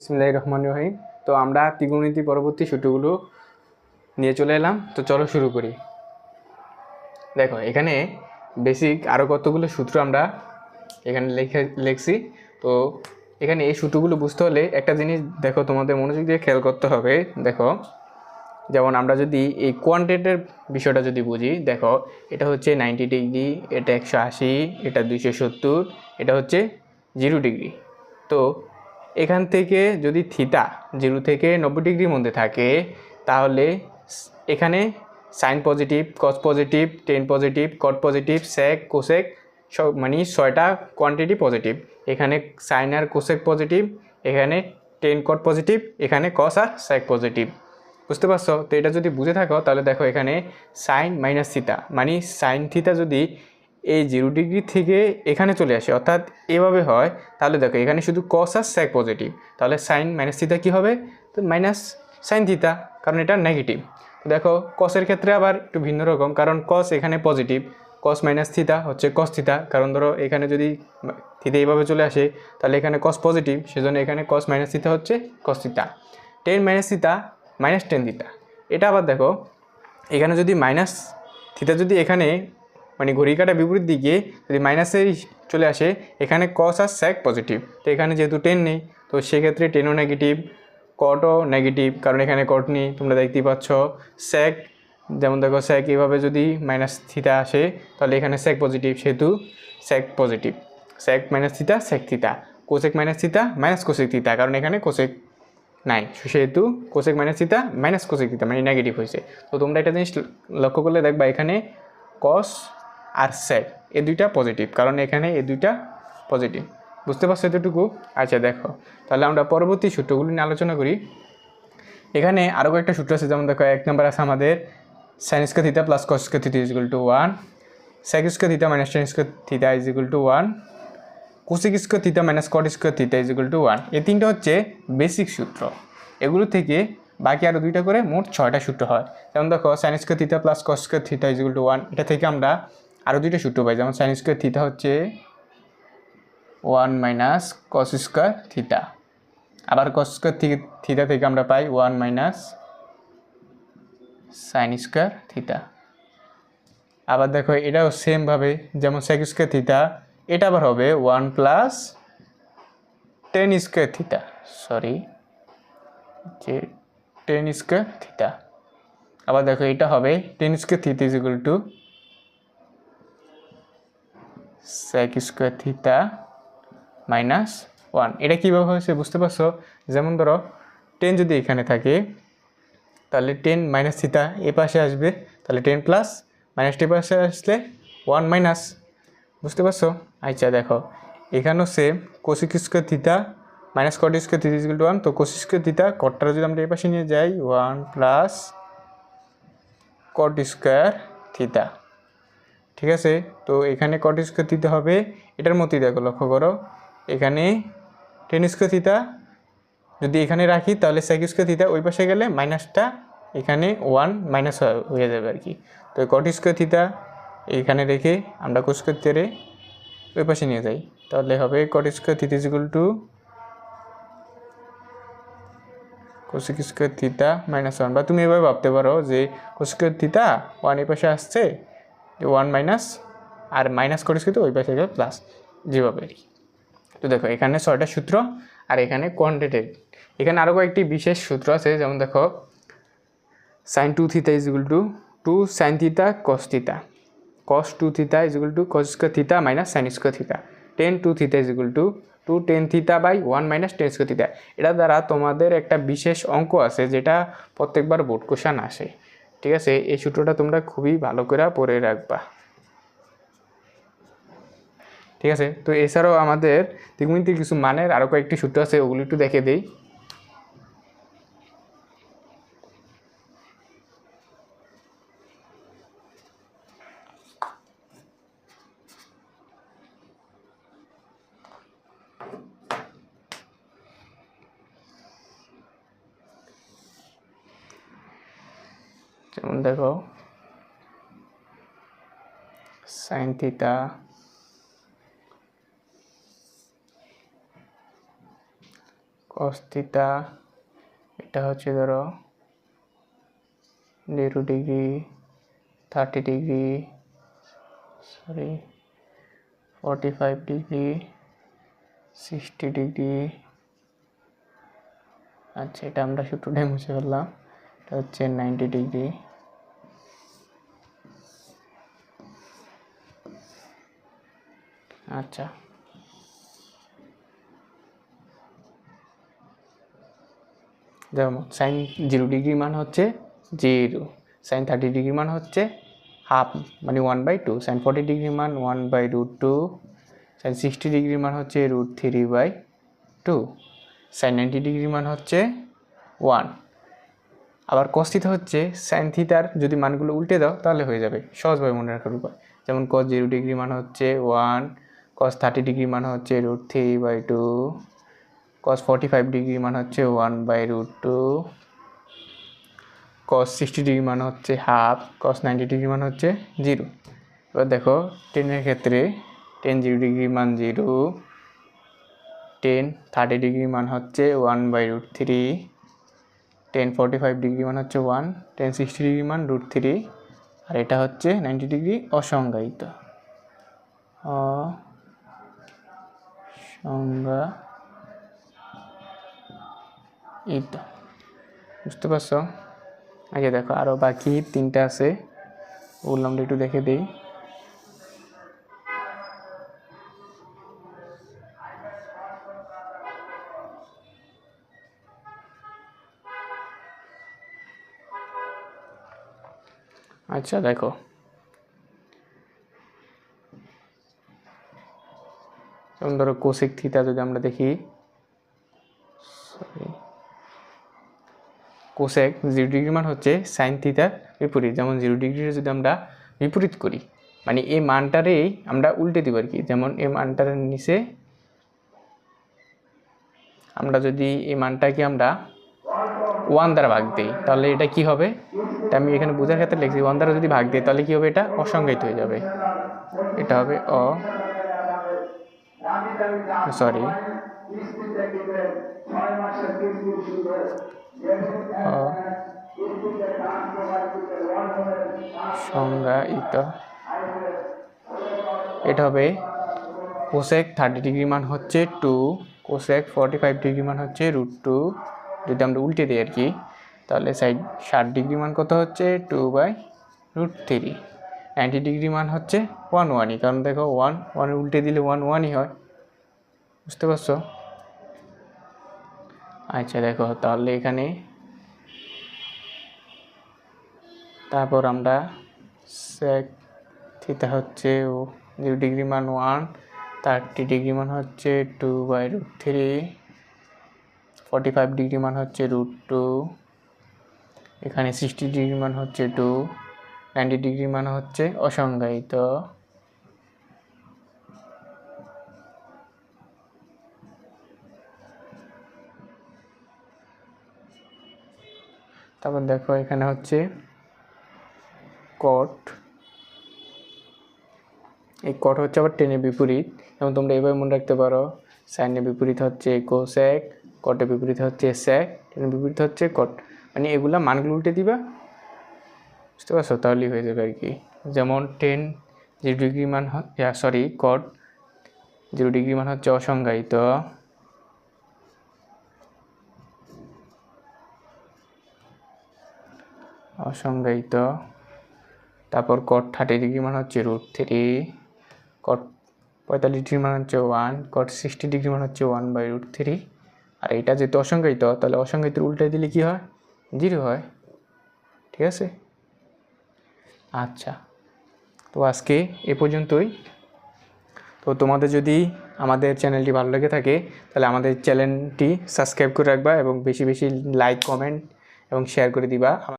বিসমিল্লাহির রহমান রহিম তো আমরা ত্রিগুণিতি পরবর্তী সূত্রগুলো নিয়ে চলে এলাম। তো চলো শুরু করি। দেখো, এখানে বেসিক আরও কতগুলো সূত্র আমরা এখানে লেখে, লিখছি। তো এখানে এই সূত্রগুলো বুঝতে হলে একটা জিনিস দেখো, তোমাদের মনোযোগ দিয়ে খেয়াল করতে হবে। দেখো, যেমন আমরা যদি এই কোয়ান্টিটের বিষয়টা যদি বুঝি, দেখো, এটা হচ্ছে নাইনটি ডিগ্রি এটা একশো আশি, এটা দুইশো সত্তর, এটা হচ্ছে জিরো ডিগ্রি তো এখান থেকে যদি থিতা জিরো থেকে নব্বই ডিগ্রির মধ্যে থাকে, তাহলে এখানে sine positive, cos positive, tan positive, cot positive sec cosec, সব মানে ছয়টা কোয়ান্টিটি পজিটিভ। এখানে সাইন আর কোসেক পজিটিভ, এখানে টেন কট পজিটিভ, এখানে কস আর স্যাক পজিটিভ। বুঝতে পারছ? তো এটা যদি বুঝে থাকো, তাহলে দেখো এখানে সাইন মাইনাস থিতা মানে সাইন থিতা যদি এই জিরো ডিগ্রি থেকে এখানে চলে আসে, অর্থাৎ এভাবে হয়, তাহলে দেখো এখানে শুধু কস আর স্যাক পজিটিভ তাহলে সাইন মাইনাস থিতা কী হবে? তো মাইনাস সাইন থিতা কারণ এটা নেগেটিভ দেখো কসের ক্ষেত্রে আবার একটু ভিন্ন রকম, কারণ কস এখানে পজিটিভ কস মাইনাস থিতা হচ্ছে কস থিতা কারণ ধরো এখানে যদি থিতা এইভাবে চলে আসে, তাহলে এখানে কস পজিটিভ সেজন্য এখানে কস মাইনাস থিতা হচ্ছে cos theta tan minus theta minus tan theta এটা আবার দেখো, এখানে যদি মাইনাস থিতা যদি এখানে মানে ঘড়ি কাটা বিপরীত দিকে যদি মাইনাসে চলে আসে, এখানে কস আর স্যাক পজিটিভ তো এখানে যেহেতু টেন নেই, তো সেক্ষেত্রে টেনও নেগেটিভ কটও নেগেটিভ কারণ এখানে কট নেই, তোমরা দেখতেই পাচ্ছ। স্যাক যেমন দেখো স্যাক এভাবে যদি মাইনাস থিতা আসে, তাহলে এখানে স্যাক পজিটিভ সেহেতু sec positive sec minus theta sec theta cosec minus theta minus cosec theta কারণ এখানে কোসেক নাই। সেহেতু cosec minus theta minus cosec theta মানে নেগেটিভ হয়েছে। তো তোমরা একটা জিনিস লক্ষ্য করলে দেখবা, এখানে কস আর স্যাক এ দুইটা পজিটিভ কারণ এখানে এ দুইটা পজিটিভ বুঝতে পারছ এতটুকু? আচ্ছা দেখো। তাহলে আমরা পরবর্তী সূত্রগুলি নিয়ে আলোচনা করি। এখানে আরও কয়েকটা সূত্র আছে, যেমন দেখো, এক নম্বর আছে আমাদের সাইন্সকে theta plus কসকে theta is to one স্যাকিসকে theta minus টেনিসকে theta is to one cosec square theta minus cot square theta is to one এই তিনটা হচ্ছে বেসিক সূত্র। এগুলো থেকে বাকি আরও দুইটা করে মোট ছয়টা সূত্র হয়। যেমন দেখো sine square theta plus cos square theta is to one এটা থেকে আমরা আরও দুইটা সূত্র পাই যেমন সাইন স্কোয়ার থিতা হচ্ছে one minus cos square theta আবার কস স্কোয়ার থিতা থেকে আমরা পাই one minus sine square theta আবার দেখো এটাও সেমভাবে যেমন সেক স্কোয়ার থিতা এটা আবার হবে one plus tan square theta sorry যে টেন স্কোয়ার থিতা আবার দেখো এটা হবে tan square theta is equal to sec square theta minus one এটা কীভাবে হয়েছে বুঝতে পারছ? যেমন ধরো টেন যদি এখানে থাকে, তাহলে টেন মাইনাস থিতা এ পাশে আসবে, তাহলে টেন প্লাস মাইনাস টি পাশে আসলে ওয়ান মাইনাস বুঝতে পারছ? আচ্ছা দেখো, এখানেও same cosec square theta minus cot square theta is equal to one তো কোসিক স্কোয়ার থিতা কটটা যদি আমরা এই পাশে নিয়ে যাই one plus cot square theta ঠিক আছে? তো এখানে কট স্কোয়ার থিতা হবে, এটার মতোই দেখো, লক্ষ্য করো। এখানে টেন স্কোয়ার থিতা যদি এখানে রাখি, তাহলে সেক স্কোয়ার থিতা ওই পাশে গেলে মাইনাসটা এখানে ওয়ান মাইনাস হয়ে যাবে আর কি। তো কট স্কোয়ার থিতা এইখানে রেখে আমরা কোস্কোয়ার তেরে ওই পাশে নিয়ে যাই। তাহলে হবে cot square theta is equal to cosec square theta minus one বা তুমি এভাবে ভাবতে পারো যে কোস্কোয়ার থিতা ওয়ান এই পাশে আসছে ওয়ান মাইনাস আর মাইনাস কট স্কোয়ার ওই পাশে প্লাস যেভাবে আর কি তো দেখো, এখানে ছয়টা সূত্র, আর এখানে কোয়ান্টিটেড এখানে আরও কয়েকটি বিশেষ সূত্র আছে, যেমন দেখো sine two theta is equal to two sine theta cos theta cos two theta is equal to cos square theta minus sine square theta tan two theta is equal to two tan theta by one minus tan square theta এটা দ্বারা তোমাদের একটা বিশেষ অঙ্ক আছে, যেটা প্রত্যেকবার board question আসে। ঠিক আছে? এই সূত্রটা তোমরা খুবই ভালো করে পড়ে রাখবা। ঠিক আছে? তো এছাড়াও আমাদের ত্রিগুণিতির কিছু মানের আরও কয়েকটি সূত্র আছে, ওগুলো একটু দেখে দিই। যেমন দেখো সাইন থিতা কস থিতা এটা হচ্ছে ধরো zero degree, thirty degree sorry forty five degree sixty degree. আচ্ছা এটা আমরা সূত্রটাই মুছে ফেললাম। এটা হচ্ছে নাইনটি ডিগ্রি। আচ্ছা। যেমন সাইন জিরো ডিগ্রি মান হচ্ছে জিরো সাইন থার্টি ডিগ্রি মান হচ্ছে হাফ মানে one by two sine forty degree মান one by root two sine sixty degree মান হচ্ছে root three by two sine ninety degree মান হচ্ছে ওয়ান আবার কস থিতা হচ্ছে সাইন থিতার যদি মানগুলো উল্টে দাও, তাহলে হয়ে যাবে। সহজভাবে মনে রাখার উপায়। যেমন কস জিরো ডিগ্রি মান হচ্ছে ওয়ান কস থার্টি ডিগ্রি মান হচ্ছে root three by two cos forty five degree মান হচ্ছে one by root two cos sixty degree মান হচ্ছে হাফ কস নাইনটি ডিগ্রি মান হচ্ছে জিরো এবার দেখো টেনের ক্ষেত্রে টেন জিরো ডিগ্রি মান জিরো টেন থার্টি ডিগ্রি মান হচ্ছে one by root three tan forty five degree মান হচ্ছে ওয়ান টেন সিক্সটি ডিগ্রি মান রুট থ্রি আর এটা হচ্ছে নাইনটি ডিগ্রি অসংজ্ঞায়িত। অসংজ্ঞায়িত বুঝতে পারছ? আগে দেখো আরও বাকি তিনটা আছে। ওগুলো আমরা একটু দেখে দিই। আচ্ছা দেখো। যেমন ধরো কোসেক থিতা যদি আমরা দেখি সরি কোসেক জিরো ডিগ্রি মান হচ্ছে সাইন থিতার বিপরীত। যেমন জিরো ডিগ্রির যদি আমরা বিপরীত করি মানে এই মানটারেই আমরা উল্টে দিব আর কি যেমন এই মানটার নিচে আমরা যদি এই মানটাকে আমরা ওয়ান দ্বারা ভাগ দিই, তাহলে এটা কি হবে? এটা আমি এখানে বোঝার ক্ষেত্রে লিখছি ওয়ান দ্বারা যদি ভাগ দিই, তাহলে কি হবে? এটা অসংজ্ঞায়িত হয়ে যাবে। এটা হবে অ সরি সংজ্ঞায়িত এটা হবে কোসেক থার্টি ডিগ্রি মান হচ্ছে two cosec forty five degree মান হচ্ছে রুট টু যদি আমরা উল্টে দিই আর কি তাহলে সাইড ষাট ডিগ্রি মান কত হচ্ছে? Two by root three ninety degree মান হচ্ছে ওয়ান ওয়ানই কারণ দেখো ওয়ান ওয়ান উল্টে দিলে ওয়ান ওয়ানই হয়। বুঝতে পারছ? আচ্ছা দেখো, তাহলে এখানে তারপর আমরা সেক থিতা হচ্ছে ও জিরো ডিগ্রি মান ওয়ান থার্টি ডিগ্রি মান হচ্ছে two by root three forty five degree মান হচ্ছে রুট টু এখানে সিক্সটি ডিগ্রি মান হচ্ছে টু নাইনটি ডিগ্রি মান হচ্ছে অসংজ্ঞায়িত। তারপর দেখো এখানে হচ্ছে কট এই কট হচ্ছে আবার টেনের বিপরীত। যেমন তোমরা এভাবে মনে রাখতে পারো সাইনের বিপরীত হচ্ছে কোসেক কটের বিপরীত হচ্ছে স্যাক টেনের বিপরীত হচ্ছে কট মানে এগুলা মানগুলো উল্টে দিবা, বুঝতে পারছ? তাহলেই হয়ে যাবে আর কি। যেমন টেন জিরো ডিগ্রি মান সরি কট জিরো ডিগ্রি মান হচ্ছে অসংজ্ঞায়িত। অসংজ্ঞায়িত। তারপর কট থার্টি ডিগ্রি মান হচ্ছে রুট থ্রি কট পঁয়তাল্লিশ ডিগ্রি মান হচ্ছে ওয়ান কট সিক্সটি ডিগ্রি মান হচ্ছে ওয়ান বাই রুট থ্রি আর এটা যেহেতু অসংজ্ঞায়িত, তাহলে অসংজ্ঞায়িত উল্টে দিলে কি হয়? জিরো হয়। ঠিক আছে? আচ্ছা। তো আজকে এ পর্যন্তই। তো তোমাদের যদি আমাদের চ্যানেলটি ভালো লেগে থাকে, তাহলে আমাদের চ্যানেলটি সাবস্ক্রাইব করে রাখবা এবং বেশি বেশি লাইক কমেন্ট এবং শেয়ার করে দিবা।